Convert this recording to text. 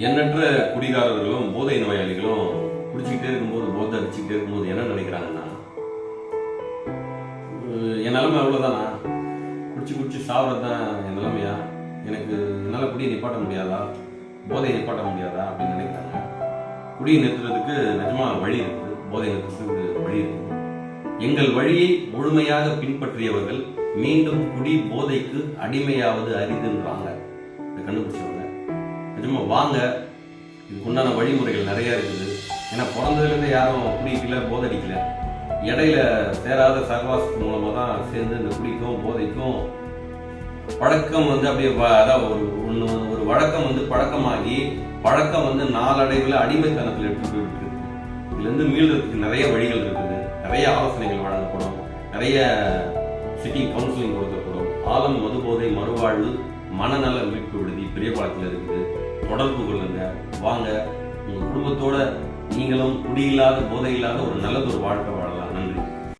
எண்ணற்ற குடிகாரர்களும் போதை நோயாளிகளும் குடிச்சிக்கிட்டே இருக்கும்போது போதை அடிச்சுக்கிட்டே இருக்கும்போது என்ன நினைக்கிறாங்கன்னா என் நிலைமை அவ்வளோதானா குடிச்சு குடிச்சு சாப்பிட்றது தான் என் நிலைமையா? எனக்கு என்னால் குடியை நிப்பாட்ட முடியாதா? போதையை நிப்பாட்ட முடியாதா? அப்படின்னு நினைக்கிறாங்க. குடியை நிறுத்துறதுக்கு நிஜமா வழி இருக்குது போதை நிறுத்துறதுக்கு வழி இருக்குது எங்கள் வழியை முழுமையாக பின்பற்றியவர்கள் மீண்டும் குடி போதைக்கு அடிமையாவது அரிதுன்றாங்க. இதை கண்டுபிடிச்சவங்க. திரும்ப வாங்க. இதுக்கு உண்டான வழிமுறைகள் நிறைய இருக்குது. ஏன்னா பிறந்ததுலேருந்து யாரும் குடிக்கல போதடிக்கல. இடையில சேராத சகவாசத்து மூலமாக தான் சேர்ந்து இந்த குடிக்கும் போதைக்கும். பழக்கம் வந்து அப்படியே அதாவது ஒரு ஒன்று ஒரு வழக்கம் வந்து பழக்கமாகி பழக்கம் வந்து நாளடைவில் அடிமைத்தனத்தில் எடுத்துட்டு போயிட்டு இருக்கு இதுலேருந்து மீள்றதுக்கு நிறைய வழிகள் இருக்குது. நிறைய ஆலோசனைகள் வழங்கப்படும். நிறைய சிட்டி கவுன்சிலிங் கொடுக்கப்படும். ஆலம் மதுபோதை மறுவாழ்வு மனநல மீட்பு விடுதி பெரியபாளையத்தில் இருக்குது. தொடர்பு கொள்ளுங்க. வாங்க. உங்கள் குடும்பத்தோட நீங்களும் குடியில்லாத போதை இல்லாத ஒரு நல்லதொரு வாழ்க்கை வாழலாம்.